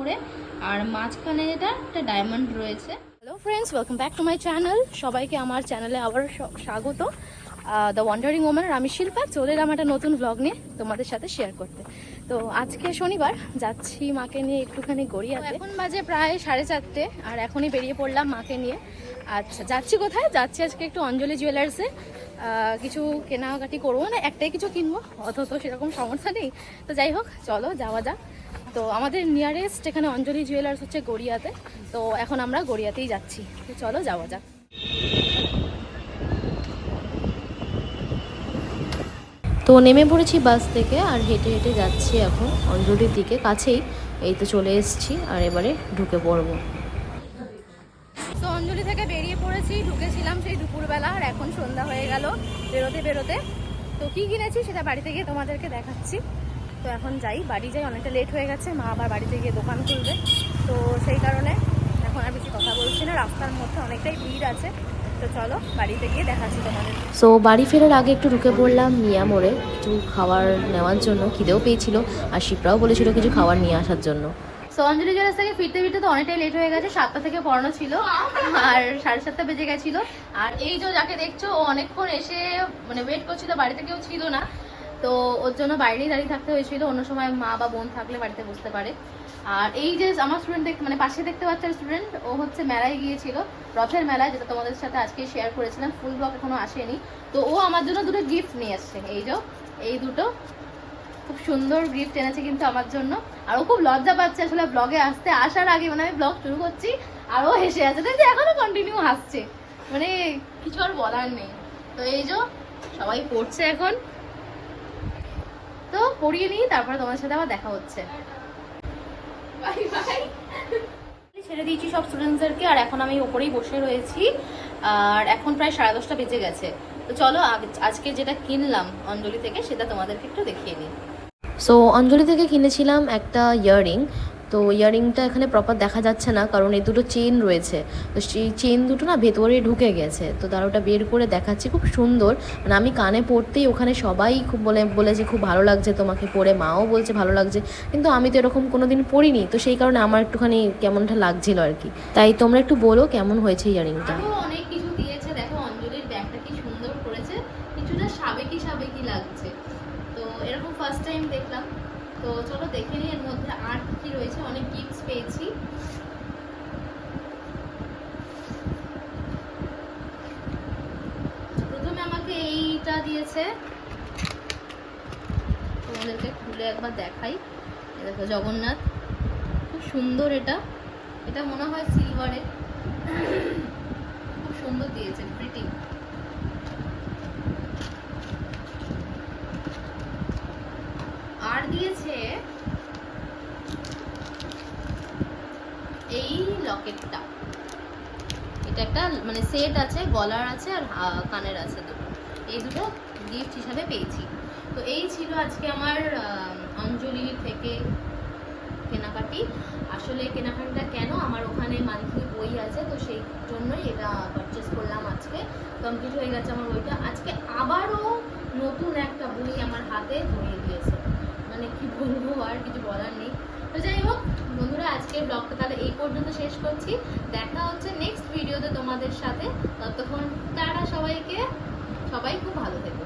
করে আর মাঝখানে এটা একটা ডায়মন্ড রয়েছে। Hello friends welcome back to my channel সবাইকে আমার চ্যানেলে আবার স্বাগত। দ্য ওয়ান্ডারিং ওম্যান আমি শিল্পা চলে এলাম একটা নতুন ব্লগ নিয়ে তোমাদের সাথে শেয়ার করতে। তো আজকে শনিবার যাচ্ছি মাকে নিয়ে একটুখানি গড়িয়াতে। এখন বাজে প্রায় সাড়ে চারটে আর এখনই বেরিয়ে পড়লাম মাকে নিয়ে। আচ্ছা যাচ্ছি কোথায়? যাচ্ছি আজকে একটু অঞ্জলি জুয়েলার্সে কিছু কেনাকাটি করব না একটাই কিছু কিনবো অত তো সেরকম সমস্যা নেই। তো যাই হোক চলো যাওয়া যাক। তো আমাদের নিয়ারেস্ট এখানে অঞ্জলি জুয়েলার্স হচ্ছে গড়িয়াতে। তো এখন আমরা গড়িয়াতেই যাচ্ছি। তো চলো যাওয়া যাক। তো নেমে পড়েছি বাস থেকে আর হেঁটে হেঁটে যাচ্ছি এখন অঞ্জলির দিকে কাছেই। এই তো চলে এসেছি আর এবারে ঢুকে পড়ব। তো অঞ্জলি থেকে বেরিয়ে পড়েছি, ঢুকেছিলাম সেই দুপুরবেলা আর এখন সন্ধ্যা হয়ে গেল বেরোতে বেরোতে। তো কি কিনেছি সেটা বাড়িতে গিয়ে তোমাদেরকে দেখাচ্ছি। তো এখন যাই। বাড়ি যাই অনেকটা লেট হয়ে গেছে মা আবার বাড়িতে গিয়ে দোকান খুলবে। তো সেই কারণে এখন আর বেশি কথা বলছি না রাস্তার মধ্যে অনেকটাই ভিড় আছে। তো চলো বাড়িতে গিয়ে দেখাচ্ছি তোমাদের। সো বাড়ি ফেরার আগে একটু ঢুকে পড়লাম মিয়া মোড়ে কিছু খাবার নেওয়ার জন্য খিদেও পেয়েছিল আর শিপ্রাও বলেছিল কিছু খাবার নিয়ে আসার জন্য। সো অঞ্জলি জুয়েলার্স থেকে ফিরতে ফিরতে তো অনেকটাই লেট হয়ে গেছে সাতটা থেকে পড়ানো ছিল আর সাড়ে সাতটা বেজে গেছিল। আর এই যে যাকে দেখছ ও অনেকক্ষণ এসে মানে ওয়েট করছিল বাড়িতে কেউ ছিল না। তো ওর জন্য বাইরেই দাঁড়িয়ে থাকতে হয়েছিল। অন্য সময় মা বা বোন থাকলে বাড়িতে বসতে পারে। আর এই যে আমার স্টুডেন্ট মানে পাশে দেখতে পাচ্ছে স্টুডেন্ট ও হচ্ছে মেলায় গিয়েছিল। রথের মেলায়, যেটা তোমাদের সাথে আজকে শেয়ার করেছিলাম। ফুল ব্লক এখনও আসেনি। তো ও আমার জন্য দুটো গিফট নিয়ে আসছে এই যে, এই দুটো। খুব সুন্দর গিফট এনেছে কিন্তু আমার জন্য। আর ও খুব লজ্জা পাচ্ছে আসলে ব্লগে আসতে। আসার আগে মানে আমি ব্লগ শুরু করছি আর ও হেসে আছে। দেখছি এখনও কন্টিনিউ হাসছে। মানে কিছু আর বলার নেই। তো এই যে, সবাই পড়ছে এখন। তো পড়িয়ে নিই তারপরে তোমার সাথে আবার দেখা হচ্ছে। বাই বাই ছেড়ে দিয়েছি সব স্টুডেন্টসদেরকে আর এখন আমি ওপরেই বসে রয়েছি। আর এখন প্রায় সাড়ে দশটা বেজে গেছে। তো চলো আজকে যেটা কিনলাম অঞ্জলি থেকে সেটা তোমাদেরকে একটু দেখিয়ে নিই। সো অঞ্জলি থেকে কিনেছিলাম একটা ইয়াররিং তো ইয়াররিংটা এখানে প্রপার দেখা যাচ্ছে না, কারণ এই দুটো চেন রয়েছে। তো সেই চেন দুটো না ভেতরে ঢুকে গেছে। তো তার ওটা বের করে দেখাচ্ছি, খুব সুন্দর। মানে আমি কানে পড়তেই ওখানে সবাই খুব বলে বলেছে খুব ভালো লাগছে তোমাকে পরে মাও বলছে, ভালো লাগছে। কিন্তু আমি তো এরকম কোনো দিন পড়িনি। তো সেই কারণে আমার একটুখানি কেমনটা লাগছিল আর কি। তাই তোমরা একটু বলো কেমন হয়েছে ইয়াররিংটা অনেক কিছু দিয়েছে। দেখো, অঞ্জলির ব্যাগটা কি সুন্দর করেছে। কিছুটা সাবেকি সাবেকি লাগছে। তো এরকম ফার্স্ট টাইম দেখলাম। তো চলো দেখে নিই এর মধ্যে আর কি রয়েছে। অনেক গিফটস পেয়েছি। প্রথমে আমাকে এইটা দিয়েছে। তোমাদেরকে খুলে একবার দেখাই। দেখো জগন্নাথ। খুব সুন্দর এটা। এটা মনে হয় সিলভারের খুব সুন্দর দিয়েছে প্রিটি আর দিয়েছে এই লকেটটা। এটা একটা মানে সেট আছে, গলার আছে আর কানের আছে দুটো। এই দুটো গিফট হিসাবে পেয়েছি। তো এই ছিল আজকে আমার অঞ্জলি থেকে কেনাকাটি। আসলে কেনাকাটিটা কেন? আমার ওখানে মান্থলি বই আছে, তো সেই জন্যই এটা পারচেস করলাম আজকে। কমপ্লিট হয়ে গেছে আমার বইটা। আজকে আবারও নতুন একটা বই আমার হাতে কি বলব আর কিছু বলার নেই। তো যাই হোক, বন্ধুরা, আজকের ব্লগটা তাহলে এই পর্যন্ত শেষ করছি। দেখা হচ্ছে নেক্সট ভিডিওতে তোমাদের সাথে। ততক্ষণ তারা সবাইকে। সবাই খুব ভালো থেকো।